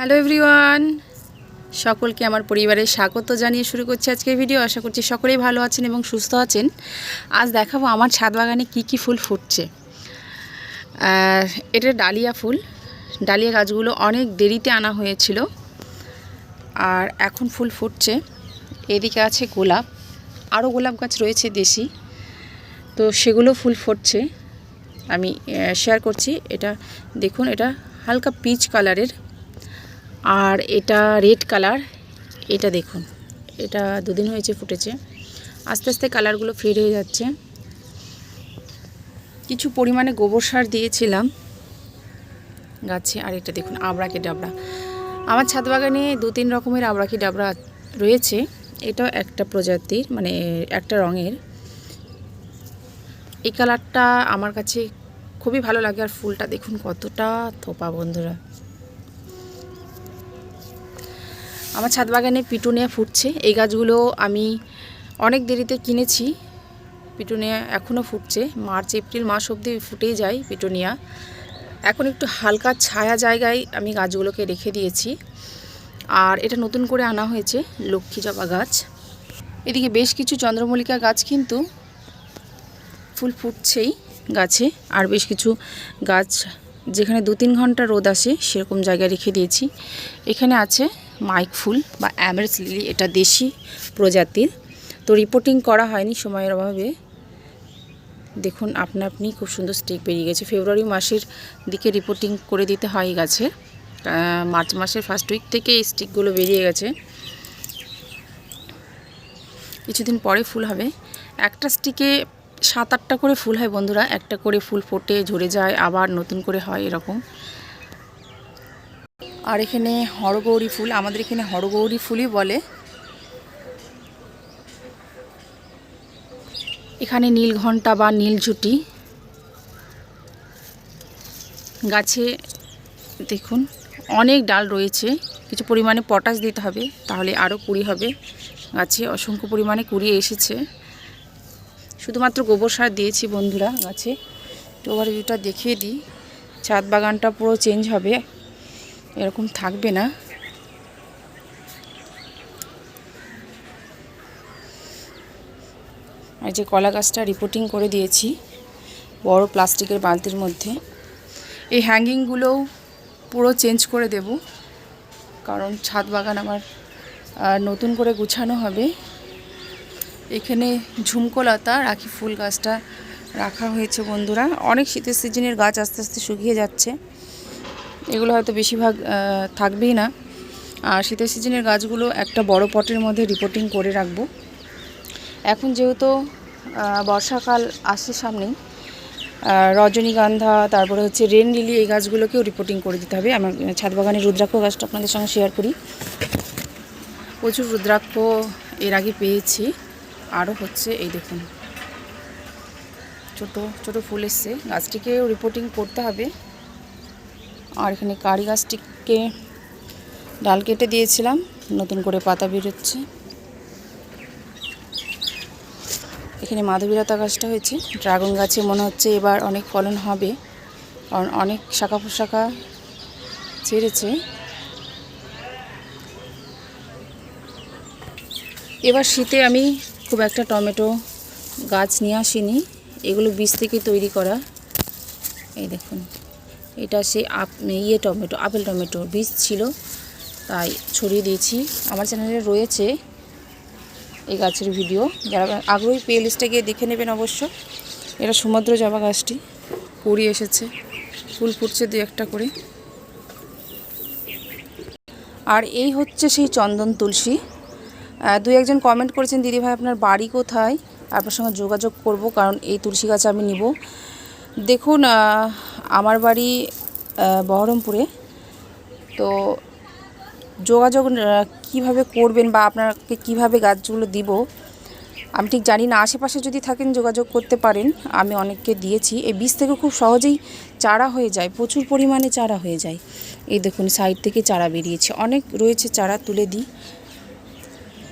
Hello everyone সকলকে আমার পরিবারের স্বাগত জানিয়ে শুরু করছি আজকের ভিডিও আশা করছি সকলেই ভালো আছেন এবং সুস্থ আছেন। আজ দেখাবো আমার ছাদ বাগানে কী কী ফুল ফুটছে। এটা ডালিয়া ফুল। ডালিয়া গাছগুলো অনেক দেরিতে আনা হয়েছিল। আর এখন ফুল ফুটছে। এদিকে আছে গোলাপ। আরও গোলাপ গাছ রয়েছে দেশি। তো সেগুলো ফুল ফুটছে। আমি শেয়ার করছি। এটা দেখুন, এটা হালকা পিচ কালারের আর এটা রেড কালার এটা দেখুন, এটা দুদিন হয়েছে ফুটেছে। আস্তে আস্তে কালারগুলো ফেড হয়ে যাচ্ছে। কিছু পরিমাণে গোবর সার দিয়েছিলাম গাছে, আর এটা দেখুন আবড়াকে ডাবড়া। আমার ছাদ বাগানে দু তিন রকমের আবড়াকি ডাবড়া রয়েছে। এটাও একটা প্রজাতির মানে একটা রঙের। এই কালারটা আমার কাছে খুবই ভালো লাগে, আর ফুলটা দেখুন কতটা থোপা, বন্ধুরা। আমার ছাদ বাগানে পিটুনিয়া ফুটছে। এই গাছগুলো আমি অনেক দেরিতে কিনেছি। পিটুনিয়া এখনও ফুটছে। মার্চ, এপ্রিল মাস অবধি ফুটেই যায় পিটুনিয়া এখন একটু হালকা ছায়া জায়গায় আমি গাছগুলোকে রেখে দিয়েছি। আর এটা নতুন করে আনা হয়েছে লক্ষ্মী জবা গাছ। এদিকে বেশ কিছু চন্দ্রমল্লিকা গাছ কিন্তু ফুল ফুটছেই গাছে। আর বেশ কিছু গাছ যেখানে দু তিন ঘণ্টা রোদ আসে সেরকম জায়গায় রেখে দিয়েছি। এখানে আছে মাইক ফুল বা অ্যামেরস লিলি, এটা দেশি প্রজাতির। তো রিপোর্টিং করা হয়নি সময়ের অভাবে। দেখুন, আপনা আপনি খুব সুন্দর স্টিক বেরিয়ে গেছে। ফেব্রুয়ারি মাসের দিকে রিপোর্টিং করে দিতে হয় গাছের মার্চ মাসের ফার্স্ট উইক থেকে এই স্টিকগুলো বেরিয়ে গেছে। কিছুদিন পরে ফুল হবে। একটা স্টিকে সাত আটটা করে ফুল হয় বন্ধুরা। একটা করে ফুল ফোটে, ঝরে যায়, আবার নতুন করে হয় এরকম। আর এখানে হরগৌরী ফুল, আমাদের এখানে হরগৌরী ফুলই বলে। এখানে নীল ঘণ্টা বা নীল ঝুটি। গাছে দেখুন, অনেক ডাল রয়েছে। কিছু পরিমাণে পটাশ দিতে হবে, তাহলে আরও কুড়ি হবে। গাছে অসংখ্য পরিমাণে কুড়িয়ে এসেছে। শুধুমাত্র গোবর সার দিয়েছি বন্ধুরা গাছে। তো ওভারভিউটা দেখিয়ে দিই। ছাদ বাগানটা পুরো চেঞ্জ হবে। এরকম থাকবে না। আর যে কলা গাছটা রিপোর্টিং করে দিয়েছি, বড় প্লাস্টিকের বালতির মধ্যে। এই হ্যাঙ্গিংগুলোও পুরো চেঞ্জ করে দেব, কারণ ছাদ বাগান আমার নতুন করে গুছানো হবে। এখানে ঝুমকোলতা, রাখি ফুল গাছটা রাখা হয়েছে বন্ধুরা। অনেক শীতের সিজনের গাছ আস্তে আস্তে শুকিয়ে যাচ্ছে। এগুলো হয়তো বেশিরভাগ থাকবেই না। আর শীতের সিজনের গাছগুলো একটা বড় পটের মধ্যে রিপোর্টিং করে রাখব। এখন যেহেতু বর্ষাকাল আসছে সামনেই রজনীগন্ধা, তারপরে হচ্ছে রেন লিলি এই গাছগুলোকেও রিপোর্টিং করে দিতে হবে। আমার ছাদ বাগানের রুদ্রাক্ষ গাছটা আপনাদের সঙ্গে শেয়ার করি। প্রচুর রুদ্রাক্ষ এর আগে পেয়েছি। আরও হচ্ছে, এই দেখুন। ছোট ছোট ফুল এসছে। গাছটিকেও রিপোর্টিং করতে হবে। আর এখানে কারি গাছটিকে ডাল কেটে দিয়েছিলাম, নতুন করে পাতা বেরোচ্ছে। এখানে মাধবীলতা গাছটা হয়েছে, ড্রাগন গাছে মনে হচ্ছে এবার অনেক ফলন হবে, কারণ অনেক শাখা পোশাখা ছেড়েছে। এবার শীতে আমি খুব একটা টমেটো গাছ নিয়ে আসিনি, এগুলো বীজ থেকে তৈরি করা। এই দেখুন। এটা সে আপ ইয়ে টমেটো, আপেল টমেটোর বীজ ছিল, তাই ছড়িয়ে দিয়েছি। আমার চ্যানেলে রয়েছে এই গাছের ভিডিও। যারা আগ্রহী প্লে লিস্টে গিয়ে দেখে নেবেন অবশ্য। এটা সমুদ্র জবা গাছটি কুড়ি এসেছে। ফুল ফুটছে দু একটা করে। আর এই হচ্ছে সেই চন্দন তুলসী। দুই একজন কমেন্ট করেছেন, দিদিভাই, আপনার বাড়ি কোথায়? আপনার সঙ্গে যোগাযোগ করব, কারণ এই তুলসী গাছ আমি নিব। দেখুন আমার বাড়ি বহরমপুরে। তো যোগাযোগ কীভাবে করবেন বা আপনাকে কীভাবে গাছগুলো দিব, আমি ঠিক জানি না। আশেপাশে যদি থাকেন, যোগাযোগ করতে পারেন। আমি অনেককে দিয়েছি। এই বীজ থেকে খুব সহজেই চারা হয়ে যায়, প্রচুর পরিমাণে চারা হয়ে যায়। এই দেখুন, সাইড থেকে চারা বেরিয়েছে। অনেক রয়েছে চারা তুলে দিই।